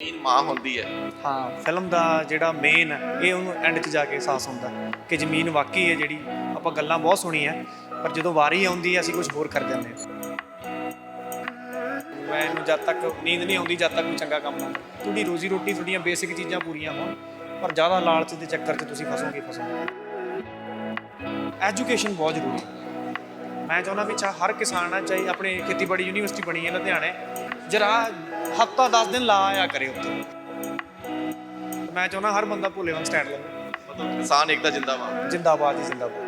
ਜ਼ਮੀਨ ਮਾਂ ਹੁੰਦੀ ਹੈ। ਹਾਂ ਫਿਲਮ ਦਾ ਜਿਹੜਾ ਮੇਨ ਇਹ ਉਹਨੂੰ ਐਂਡ 'ਚ ਜਾ ਕੇ ਅਹਿਸਾਸ ਹੁੰਦਾ ਕਿ ਜ਼ਮੀਨ ਵਾਕਈ ਹੈ ਜਿਹੜੀ ਆਪਾਂ ਗੱਲਾਂ ਬਹੁਤ ਸੁਣੀਆਂ, ਪਰ ਜਦੋਂ ਵਾਰੀ ਆਉਂਦੀ ਹੈ, ਅਸੀਂ ਕੁਝ ਹੋਰ ਕਰ ਜਾਂਦੇ ਹਾਂ। ਮੈਨੂੰ ਜਦ ਤੱਕ ਨੀਂਦ ਨਹੀਂ ਆਉਂਦੀ, ਜਦ ਤੱਕ ਕੋਈ ਚੰਗਾ ਕੰਮ ਨਾ ਤੁਹਾਡੀ ਰੋਜ਼ੀ ਰੋਟੀ ਤੁਹਾਡੀਆਂ ਬੇਸਿਕ ਚੀਜ਼ਾਂ ਪੂਰੀਆਂ ਹੋਣ, ਪਰ ਜ਼ਿਆਦਾ ਲਾਲਚ ਦੇ ਚੱਕਰ 'ਚ ਤੁਸੀਂ ਫਸੋਗੇ ਫਸੋਗੇ। ਐਜੂਕੇਸ਼ਨ ਬਹੁਤ ਜ਼ਰੂਰੀ ਹੈ। ਮੈਂ ਚਾਹੁੰਦਾ ਵੀ ਹਰ ਕਿਸਾਨ ਆ, ਚਾਹੇ ਆਪਣੇ ਖੇਤੀਬਾੜੀ ਯੂਨੀਵਰਸਿਟੀ ਬਣੀ ਹੈ, ਲੁਧਿਆਣੇ ਜਰਾ ਹਫਤਾ 10 ਦਿਨ ਲਾ ਆਇਆ ਕਰੇ ਉੱਥੇ ਮੈਂ ਚਾਹੁੰਦਾ ਹਰ ਬੰਦਾ ਭੋਲੇ ਵਾਂਗ ਸਟੈਂਡ ਲਵੇ। ਮਤਲਬ ਕਿਸਾਨ ਏਕਤਾ ਜਿੰਦਾਬਾਦ। ਜਿੰਦਾਬਾਦ ਹੀ ਜਿੰਦਾਬਾਦ।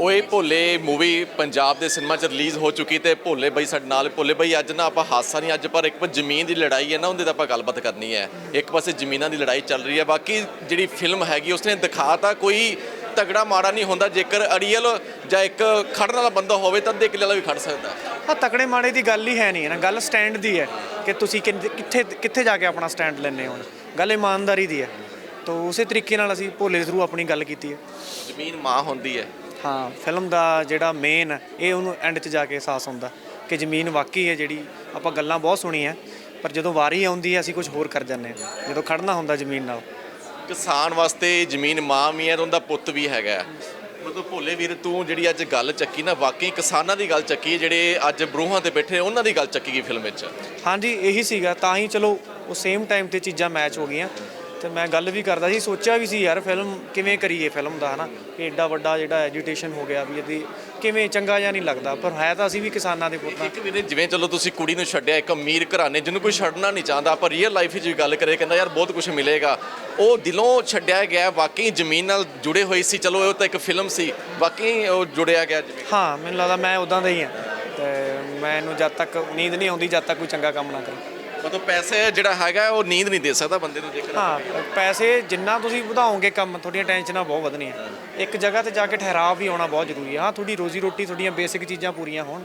ਓਏ ਭੋਲੇ ਮੂਵੀ ਪੰਜਾਬ ਦੇ ਸਿਨੇਮਾ 'ਚ ਰਿਲੀਜ਼ ਹੋ ਚੁੱਕੀ ਤੇ ਭੋਲੇ ਬਾਈ ਸਾਡੇ ਨਾਲ, ਭੋਲੇ ਬਾਈ ਅੱਜ ਨਾ ਆਪਾਂ ਹਾਸਾ ਨਹੀਂ, ਅੱਜ ਪਰ ਇੱਕ ਪਾਸੇ ਜ਼ਮੀਨ ਦੀ ਲੜਾਈ ਹੈ ਨਾ, ਉਹਦੇ ਤੇ ਆਪਾਂ ਗੱਲਬਾਤ ਕਰਨੀ ਹੈ। ਇੱਕ ਪਾਸੇ ਜ਼ਮੀਨਾਂ ਦੀ ਲੜਾਈ ਚੱਲ ਰਹੀ ਹੈ, ਬਾਕੀ ਜਿਹੜੀ ਫਿਲਮ ਹੈਗੀ ਉਸਨੇ ਦਿਖਾਤਾ ਕੋਈ ਤਗੜਾ ਮਾੜਾ ਨਹੀਂ ਹੁੰਦਾ, ਜੇਕਰ ਅੜੀਅਲ ਜਾਂ ਇੱਕ ਖੜਨ ਵਾਲਾ ਬੰਦਾ ਹੋਵੇ ਤਾਂ ਅੱਧੇ ਕਿੱਲੇ ਵਾਲਾ ਵੀ ਖੜ ਸਕਦਾ। ਹੈ ਆ ਤਕੜੇ ਮਾੜੇ ਦੀ ਗੱਲ ਹੀ ਹੈ ਨਹੀਂ ਨਾ ਗੱਲ ਸਟੈਂਡ ਦੀ ਹੈ ਕਿ ਤੁਸੀਂ ਕਿੰਨ- ਕਿੱਥੇ ਕਿੱਥੇ ਜਾ ਕੇ ਆਪਣਾ ਸਟੈਂਡ ਲੈਣੇ ਹੋ ਗੱਲ ਇਮਾਨਦਾਰੀ ਦੀ ਹੈ। ਤਾਂ ਉਸੇ ਤਰੀਕੇ ਨਾਲ ਅਸੀਂ ਭੋਲੇ ਦੇ ਥਰੂ ਆਪਣੀ ਗੱਲ ਕੀਤੀ ਹੈ। ਜ਼ਮੀਨ ਮਾਂ ਹੁੰਦੀ ਹੈ। ਹਾਂ ਫਿਲਮ ਦਾ ਜਿਹੜਾ ਮੇਨ ਇਹ ਉਹਨੂੰ ਐਂਡ 'ਚ ਜਾ ਕੇ ਅਹਿਸਾਸ ਹੁੰਦਾ ਕਿ ਜ਼ਮੀਨ ਵਾਕਈ ਹੈ ਜਿਹੜੀ ਆਪਾਂ ਗੱਲਾਂ ਬਹੁਤ ਸੁਣੀਆਂ ਪਰ ਜਦੋਂ ਵਾਰੀ ਆਉਂਦੀ ਹੈ ਅਸੀਂ ਕੁਝ ਹੋਰ ਕਰ ਜਾਂਦੇ ਹਾਂ। ਜਦੋਂ ਖੜਨਾ ਹੁੰਦਾ ਜ਼ਮੀਨ ਨਾਲ। ਕਿਸਾਨ ਵਾਸਤੇ ਜ਼ਮੀਨ ਮਾਂ ਵੀ ਹੈ ਤੇ ਉਹਦਾ ਪੁੱਤ ਵੀ ਹੈਗਾ ਹੈ। ਮਤਲਬ ਭੋਲੇ ਵੀਰ ਤੂੰ ਜਿਹੜੀ ਅੱਜ ਗੱਲ ਚੱਕੀ ਨਾ ਵਾਕਈ ਕਿਸਾਨਾਂ ਦੀ ਗੱਲ ਚੱਕੀ ਹੈ, ਜਿਹੜੇ ਅੱਜ ਬਰੂਹਾਂ ਤੇ ਬੈਠੇ ਉਹਨਾਂ ਦੀ ਗੱਲ ਚੱਕੀ ਗਈ ਫਿਲਮ ਵਿੱਚ। ਹਾਂਜੀ ਇਹੀ ਸੀਗਾ। ਤਾਂ ਹੀ ਚਲੋ ਉਹ ਸੇਮ ਟਾਈਮ ਤੇ ਚੀਜ਼ਾਂ ਮੈਚ ਹੋ ਗਈਆਂ। ਤੇ ਮੈਂ ਗੱਲ ਵੀ ਕਰਦਾ ਸੀ ਸੋਚਿਆ ਵੀ ਸੀ ਯਾਰ ਫਿਲਮ ਕਿਵੇਂ ਕਰੀਏ ਫਿਲਮ ਦਾ ਹਨਾ? ਕਿ ਏਡਾ ਵੱਡਾ ਜਿਹੜਾ ਐਜੀਟੇਸ਼ਨ ਹੋ ਗਿਆ ਵੀ ਇਹਦੀ ਕਿਵੇਂ ਚੰਗਾ ਜਿਹਾ ਨਹੀਂ ਲੱਗਦਾ ਪਰ ਹੈ ਤਾਂ ਅਸੀਂ ਵੀ ਕਿਸਾਨਾਂ ਦੇ ਪੁੱਤਾਂ ਇੱਕ ਵੀਰੇ ਜਿਵੇਂ ਚਲੋ ਤੁਸੀਂ ਕੁੜੀ ਨੂੰ ਛੱਡਿਆ ਇੱਕ ਅਮੀਰ ਘਰਾਣੇ ਜਿਹਨੂੰ ਕੋਈ ਛੱਡਣਾ ਨਹੀਂ ਚਾਹੁੰਦਾ ਪਰ ਰੀਅਲ ਲਾਈਫ ਵਿੱਚ ਵੀ ਗੱਲ ਕਰੇ ਕਹਿੰਦਾ ਯਾਰ ਬਹੁਤ ਕੁਝ ਮਿਲੇਗਾ। ਉਹ ਦਿਲੋਂ ਛੱਡਿਆ ਗਿਆ ਵਾਕਈ ਜ਼ਮੀਨ ਨਾਲ ਜੁੜੇ ਹੋਏ ਸੀ ਚਲੋ ਉਹ ਤਾਂ ਇੱਕ ਫਿਲਮ ਸੀ ਵਾਕਈ ਉਹ ਜੁੜਿਆ ਗਿਆ ਜਿਵੇਂ ਹਾਂ ਮੈਨੂੰ ਲੱਗਦਾ ਮੈਂ ਉਦਾਂ ਦਾ ਹੀ ਹਾਂ। ਤੇ ਮੈਨੂੰ ਜਦ ਤੱਕ ਨੀਂਦ ਨਹੀਂ ਆਉਂਦੀ ਜਦ ਤੱਕ ਕੋਈ ਚੰਗਾ ਕੰਮ ਨਾ ਕਰਾਂ। ਮਤਲਬ ਪੈਸੇ ਜਿਹੜਾ ਹੈਗਾ ਉਹ ਨੀਂਦ ਨਹੀਂ ਦੇ ਸਕਦਾ ਬੰਦੇ ਨੂੰ ਜੇਕਰ ਹਾਂ ਪੈਸੇ ਜਿੰਨਾ ਤੁਸੀਂ ਵਧਾਓਗੇ ਕੰਮ ਤੁਹਾਡੀਆਂ ਟੈਨਸ਼ਨਾਂ ਬਹੁਤ ਵਧਣੀਆਂ। ਇੱਕ ਜਗ੍ਹਾ ਤੇ ਜਾ ਕੇ ਠਹਿਰਾਵ ਵੀ ਆਉਣਾ ਬਹੁਤ ਜ਼ਰੂਰੀ ਹੈ ਹਾਂ ਤੁਹਾਡੀ ਰੋਜ਼ੀ ਰੋਟੀ ਤੁਹਾਡੀਆਂ ਬੇਸਿਕ ਚੀਜ਼ਾਂ ਪੂਰੀਆਂ ਹੋਣ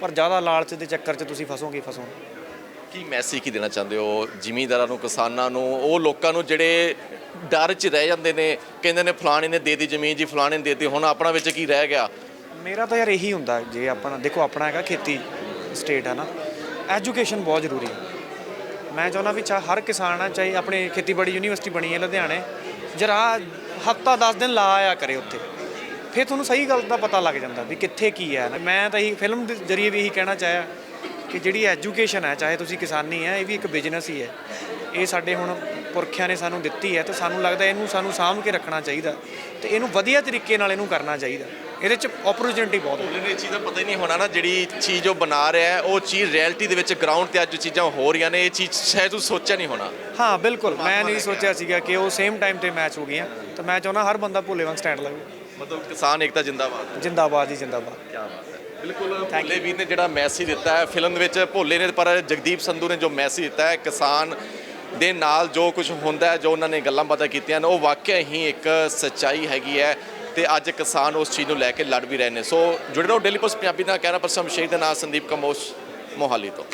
ਪਰ ਜ਼ਿਆਦਾ ਲਾਲਚ ਦੇ ਚੱਕਰ 'ਚ ਤੁਸੀਂ ਫਸੋਗੇ ਫਸੋਗੇ। ਕੀ ਮੈਸੇਜ ਕੀ ਦੇਣਾ ਚਾਹੁੰਦੇ ਹੋ ਜ਼ਿਮੀਂਦਾਰਾਂ ਨੂੰ ਕਿਸਾਨਾਂ ਨੂੰ ਉਹ ਲੋਕਾਂ ਨੂੰ ਜਿਹੜੇ ਡਰ 'ਚ ਰਹਿ ਜਾਂਦੇ ਨੇ ਕਹਿੰਦੇ ਨੇ ਫਲਾਣੇ ਨੇ ਦੇ ਦੀ ਜ਼ਮੀਨ ਜੀ ਫਲਾਣੇ ਨੇ ਦੇ ਦਿੱਤੀ ਹੁਣ ਆਪਣਾ ਵਿੱਚ ਕੀ ਰਹਿ ਗਿਆ? ਮੇਰਾ ਤਾਂ ਯਾਰ ਇਹੀ ਹੁੰਦਾ ਜੇ ਆਪਣਾ ਦੇਖੋ ਆਪਣਾ ਹੈਗਾ ਖੇਤੀ ਸਟੇਟ ਹੈ ਨਾ ਐਜੂਕੇਸ਼ਨ ਬਹੁਤ ਜ਼ਰੂਰੀ ਹੈ। ਮੈਂ ਚਾਹੁੰਦਾ ਵੀ ਚਾ ਹਰ ਕਿਸਾਨ ਆ, ਚਾਹੇ ਆਪਣੇ ਖੇਤੀਬਾੜੀ ਯੂਨੀਵਰਸਿਟੀ ਬਣੀ ਹੈ ਲੁਧਿਆਣੇ, ਜਰਾ ਹਫਤਾ 10 ਦਿਨ ਲਾ ਆਇਆ ਕਰੇ ਉੱਥੇ। ਫਿਰ ਤੁਹਾਨੂੰ ਸਹੀ ਗੱਲ ਦਾ ਪਤਾ ਲੱਗ ਜਾਂਦਾ ਵੀ ਕਿੱਥੇ ਕੀ ਹੈ। ਮੈਂ ਤਾਂ ਇਹੀ ਫਿਲਮ ਦੇ ਜ਼ਰੀਏ ਵੀ ਇਹੀ ਕਹਿਣਾ ਚਾਹਿਆ ਕਿ ਜਿਹੜੀ ਐਜੂਕੇਸ਼ਨ ਹੈ, ਚਾਹੇ ਤੁਸੀਂ ਕਿਸਾਨੀ ਹੈ, ਇਹ ਵੀ ਇੱਕ ਬਿਜ਼ਨਸ ਹੀ ਹੈ। ਇਹ ਸਾਡੇ ਹੁਣ ਪੁਰਖਿਆਂ ਨੇ ਸਾਨੂੰ ਦਿੱਤੀ ਹੈ ਤੇ ਸਾਨੂੰ ਲੱਗਦਾ ਇਹਨੂੰ ਸਾਨੂੰ ਸਾਂਭ ਕੇ ਰੱਖਣਾ ਚਾਹੀਦਾ ਤੇ ਇਹਨੂੰ ਵਧੀਆ ਤਰੀਕੇ ਨਾਲ ਇਹਨੂੰ ਕਰਨਾ ਚਾਹੀਦਾ। ਇਹਦੇ 'ਚ ਓਪਰਚੁਨਿਟੀ ਬਹੁਤ ਹੈ। ਉਹਨਾਂ ਇਹ ਚੀਜ਼ ਦਾ ਪਤਾ ਹੀ ਨਹੀਂ ਹੋਣਾ ਨਾ ਜਿਹੜੀ ਚੀਜ਼ ਉਹ ਬਣਾ ਰਿਹਾ ਹੈ ਉਹ ਚੀਜ਼ ਰਿਐਲਿਟੀ ਦੇ ਵਿੱਚ ਗਰਾਊਂਡ ਤੇ ਅੱਜ ਚੀਜ਼ਾਂ ਹੋ ਰਹੀਆਂ ਨੇ ਇਹ ਚੀਜ਼ ਸ਼ਾਇਦ ਤੂੰ ਸੋਚਿਆ ਨਹੀਂ ਹੋਣਾ। ਹਾਂ ਬਿਲਕੁਲ। ਮੈਂ ਨਹੀਂ ਸੋਚਿਆ ਸੀਗਾ ਕਿ ਉਹ ਸੇਮ ਟਾਈਮ ਤੇ ਮੈਚ ਹੋ ਗਈਆਂ। ਤਾਂ ਮੈਂ ਚਾਹੁੰਦਾ ਹਰ ਬੰਦਾ ਭੋਲੇ ਵਾਂਗ ਸਟੈਂਡ ਲਵੇ। ਮਤਲਬ ਕਿਸਾਨ ਏਕਤਾ ਜਿੰਦਾਬਾਦ। ਜਿੰਦਾਬਾਦ ਹੀ ਜਿੰਦਾਬਾਦ। ਕੀ ਬਾਤ ਹੈ। ਬਿਲਕੁਲ ਭੋਲੇ ਵੀਰ ਨੇ ਜਿਹੜਾ ਮੈਸੇਜ ਦਿੱਤਾ ਹੈ ਫਿਲਮ ਦੇ ਵਿੱਚ ਭੋਲੇ ਨੇ ਪਰ ਜਗਦੀਪ ਸੰਧੂ ਨੇ ਜੋ ਮੈਸੇਜ ਦਿੱਤਾ ਹੈ ਕਿਸਾਨ ਦੇ ਨਾਲ ਜੋ ਕੁਝ ਹੁੰਦਾ ਹੈ, ਜੋ ਉਹਨਾਂ ਨੇ ਗੱਲਾਂ ਬਾਤਾਂ ਕੀਤੀਆਂ ਨੇ, ਉਹ ਵਾਕਿਆ ਹੀ ਇੱਕ ਸੱਚਾਈ ਹੈਗੀ ਹੈ ਤੇ ਅੱਜ ਕਿਸਾਨ ਉਸ ਚੀਜ਼ ਨੂੰ ਲੈ ਕੇ ਲੜ ਵੀ ਰਹੇ ਨੇ। ਸੋ ਜੁੜੇ ਰਹੋ ਡੇਲੀ ਪੋਸਟ ਪੰਜਾਬੀ ਨਾਲ, ਕਹਿਣਾ ਪਰਸਮ ਸ਼ੇਖ ਦੇ ਨਾਲ ਸੰਦੀਪ ਕਮੋਸ਼ ਮੋਹਾਲੀ ਤੋਂ।